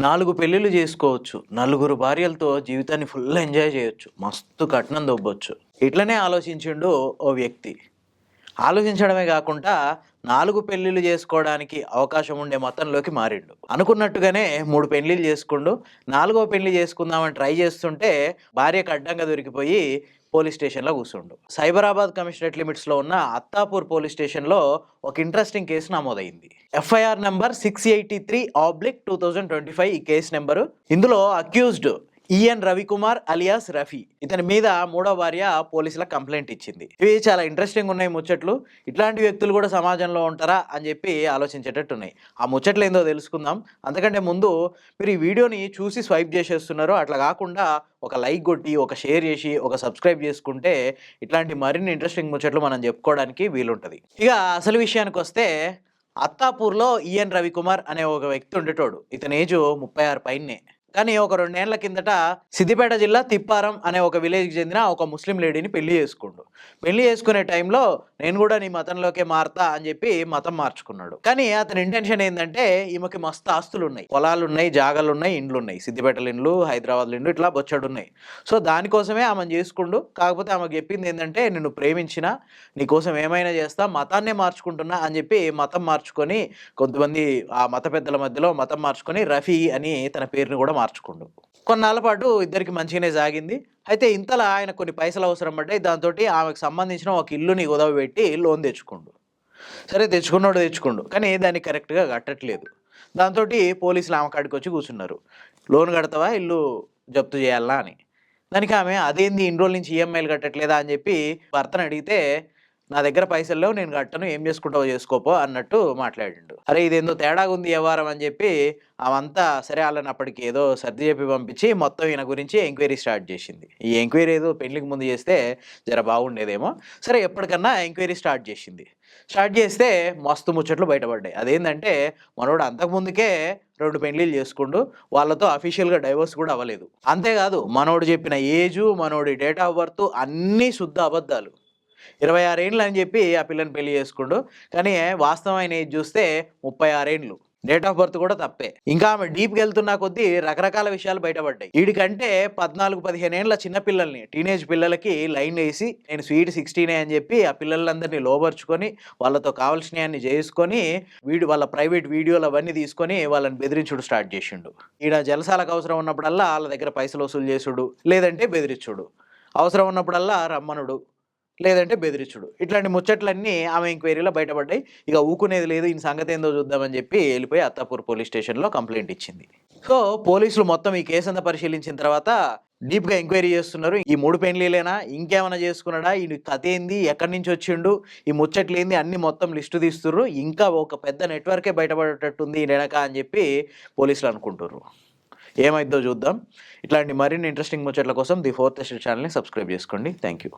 నాలుగు పెళ్ళిళ్ళు చేసుకోవచ్చు. నలుగురు భార్యలతో జీవితాన్ని ఫుల్ ఎంజాయ్ చేయొచ్చు. మస్తు కట్నం దొబ్బొచ్చు. ఇట్లనే ఆలోచించిండు ఓ వ్యక్తి. ఆలోచించడమే కాకుండా నాలుగు పెళ్ళిళ్ళు చేసుకోవడానికి అవకాశం ఉండే మతంలోకి మారిండు. అనుకున్నట్టుగానే మూడు పెళ్ళిళ్ళు చేసుకుండు నాలుగో పెళ్ళి చేసుకుందామని ట్రై చేస్తుంటే భార్యకు అడ్డంగా దొరికిపోయి పోలీస్ స్టేషన్లో కూర్చుండు సైబరాబాద్ కమిషనరేట్ లిమిట్స్లో ఉన్న అత్తాపూర్ పోలీస్ స్టేషన్లో ఒక ఇంట్రెస్టింగ్ కేసు నమోదైంది. FIR number six eighty three oblique two thousand twenty five ఈ కేసు నెంబరు. ఇందులో accused EN Ravikumar alias Rafi. ఇతని మీద మూడో భార్య పోలీసులకు కంప్లైంట్ ఇచ్చింది. ఇవి చాలా ఇంట్రెస్టింగ్ ఉన్నాయి ముచ్చట్లు. ఇట్లాంటి వ్యక్తులు కూడా సమాజంలో ఉంటారా అని చెప్పి ఆలోచించేటట్టు ఉన్నాయి ఆ ముచ్చట్లు ఏందో తెలుసుకుందాం. అంతకంటే ముందు మీరు ఈ వీడియోని చూసి స్వైప్ చేసేస్తున్నారు. అట్లా కాకుండా ఒక లైక్ కొట్టి ఒక షేర్ చేసి ఒక సబ్స్క్రైబ్ చేసుకుంటే ఇట్లాంటి మరిన్ని ఇంట్రెస్టింగ్ ముచ్చట్లు మనం చెప్పుకోవడానికి వీలుంటుంది. ఇక అసలు విషయానికి వస్తే అత్తాపూర్లో ఈఎన్ రవికుమార్ అనే ఒక వ్యక్తి ఉండేటోడు. ఇతని ఏజ్ ముప్పై ఆరు పైనే కానీ ఒక రెండేళ్ళ కిందట సిద్దిపేట జిల్లా తిప్పారం అనే ఒక విలేజ్కి చెందిన ఒక ముస్లిం లేడీని పెళ్ళి చేసుకుండు. పెళ్ళి చేసుకునే టైంలో నేను కూడా నీ మతంలోకే మారతా అని చెప్పి మతం మార్చుకున్నాడు. కానీ అతని ఇంటెన్షన్ ఏంటంటే ఈమెకి మస్తు ఆస్తులు ఉన్నాయి పొలాలు ఉన్నాయి జాగాలు ఉన్నాయి ఇండ్లు ఉన్నాయి సిద్దిపేటల ఇండ్లు హైదరాబాద్ ఇండ్లు ఇట్లా బొచ్చడు ఉన్నాయి సో దానికోసమే ఆమె చేసుకుండు. కాకపోతే ఆమెకు చెప్పింది ఏంటంటే నిన్ను ప్రేమించిన నీకోసం ఏమైనా చేస్తా మతాన్నే మార్చుకుంటున్నా అని చెప్పి మతం మార్చుకొని కొంతమంది ఆ మత పెద్దల మధ్యలో మతం మార్చుకొని రఫీ అని తన పేరుని కూడా మార్చుకుండు. కొన్నాళ్ళ పాటు ఇద్దరికి మంచిగానే సాగింది. అయితే ఇంతలా ఆయన కొన్ని పైసలు అవసరం పడ్డాయి. దాంతో ఆమెకు సంబంధించిన ఒక ఇల్లుని ఉదవ పెట్టి లోన్ తెచ్చుకుండు. సరే తెచ్చుకున్నాడు తెచ్చుకుండు. కానీ దాన్ని కరెక్ట్గా కట్టట్లేదు. దాంతో పోలీసులు ఆమె కాడికి వచ్చి కూర్చున్నారు. లోన్ కడతావా? ఇల్లు జప్తు చేయాలా అని. దానికి ఆమె అదేంది ఇన్ని రోజుల నుంచి ఈఎంఐలు కట్టట్లేదా? అని చెప్పి భర్తను అడిగితే నా దగ్గర పైసలు లేవు నేను కట్టను ఏం చేసుకుంటావో చేసుకోపో అన్నట్టు మాట్లాడిండు. అరే ఇదేందో తేడాగా ఉంది వ్యవహారం అని చెప్పి అవంతా సరే వాళ్ళని అప్పటికి ఏదో సర్ది చెప్పి పంపించి మొత్తం ఈయన గురించి ఎంక్వైరీ స్టార్ట్ చేసింది. ఈ ఎంక్వైరీ ఏదో పెళ్ళికి ముందు చేస్తే జర బాగుండేదేమో. సరే ఎప్పటికన్నా ఎంక్వైరీ స్టార్ట్ చేసింది. స్టార్ట్ చేస్తే మస్తు ముచ్చట్లు బయటపడ్డాయి. అదేంటంటే మనోడు అంతకుముందుకే రెండు పెళ్ళిళ్ళు చేసుకుండు వాళ్ళతో అఫీషియల్గా డైవర్స్ కూడా అవ్వలేదు. అంతేకాదు మనోడు చెప్పిన ఏజు మనోడి డేట్ ఆఫ్ బర్త్ అన్నీ శుద్ధ అబద్ధాలు. ఇరవై ఆరేండ్లు అని చెప్పి ఆ పిల్లని పెళ్ళి చేసుకుండు. కానీ వాస్తవమైన ఏజ్ చూస్తే ముప్పై ఆరేండ్లు. డేట్ ఆఫ్ బర్త్ కూడా తప్పే. ఇంకా ఆమె డీప్కి వెళ్తున్న కొద్దీ రకరకాల విషయాలు బయటపడ్డాయి. వీడికంటే పద్నాలుగు పదిహేను ఏళ్ళ చిన్న పిల్లల్ని టీనేజ్ పిల్లలకి లైన్ వేసి నేను స్వీట్ సిక్స్టీనే అని చెప్పి ఆ పిల్లలందరినీ లోబర్చుకొని వాళ్ళతో కావాల్సినవన్నీ చేసుకొని వీడు వాళ్ళ ప్రైవేట్ వీడియోలు అవన్నీ తీసుకొని వాళ్ళని బెదిరించుడు స్టార్ట్ చేసిండు. ఈడ జలసాలకు అవసరం ఉన్నప్పుడల్లా వాళ్ళ దగ్గర పైసలు వసూలు చేసుడు లేదంటే బెదిరించుడు. అవసరం ఉన్నప్పుడల్లా రమ్మనుడు. లేదంటే బెదిరించుడు. ఇట్లాంటి ముచ్చట్లన్నీ ఆమె ఎంక్వైరీలో బయటపడ్డాయి. ఇక ఊకునేది లేదు ఈ సంగతి ఏందో చూద్దామని చెప్పి వెళ్ళిపోయి అత్తాపూర్ పోలీస్ స్టేషన్లో కంప్లైంట్ ఇచ్చింది. సో పోలీసులు మొత్తం ఈ కేసు అంతా పరిశీలించిన తర్వాత డీప్గా ఎంక్వైరీ చేస్తున్నారు. ఈ మూడు పెళ్ళిలేనా ఇంకేమైనా చేసుకున్నాడా? ఈ కథ ఏంది? ఎక్కడి నుంచి వచ్చిండు? ఈ ముచ్చట్లు ఏంది? అన్ని మొత్తం లిస్టు తీస్తున్నారు ఇంకా ఒక పెద్ద నెట్వర్కే బయటపడేటట్టుంది వెనక అని చెప్పి పోలీసులు అనుకుంటున్నారు ఏమైందో చూద్దాం. ఇట్లాంటి మరిన్ని ఇంట్రెస్టింగ్ ముచ్చట్ల కోసం ది ఫోర్త్ ఛానల్ని సబ్స్క్రైబ్ చేసుకోండి. Thank you